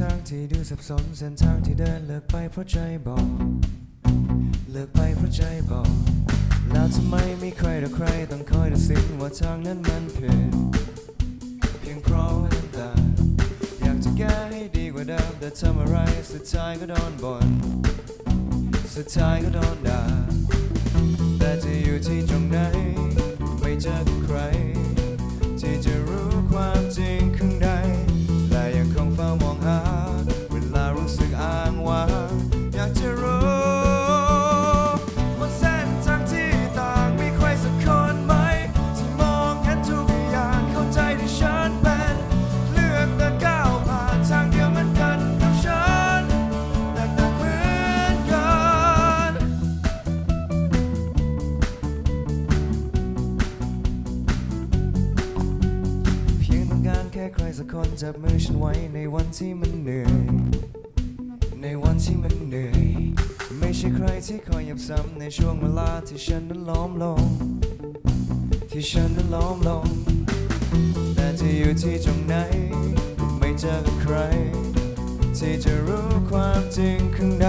ทางที่ดูสับสนเส้นทางที่เดินเลิกไปเพราะใจบอกเลิกไปเพราะใจบอก แล้วทำไมไม่ใครต่อใครต้องคอยตัดสินว่าทางนั้นมันผิดเพียงเพราะน้ำตาอยากจะแก้ให้ดีกว่าเดิมแต่ทำอะไรสุดท้ายก็โดนบ่นสุดท้ายก็โดนด่าแต่จะอยู่ที่ตรงไหนไม่เจอใคร ใครสักคนจับมือฉันไว้ในวันที่มันเหนื่อย ในวันที่มันเหนื่อย ไม่ใช่ใครที่คอยยับซ้ำในช่วงเวลาที่ฉันนั้นล้อมลง ที่ฉันนั้นล้อมลง แต่จะอยู่ที่ตรงไหน ไม่เจอกับใคร ที่จะรู้ความจริงข้างใน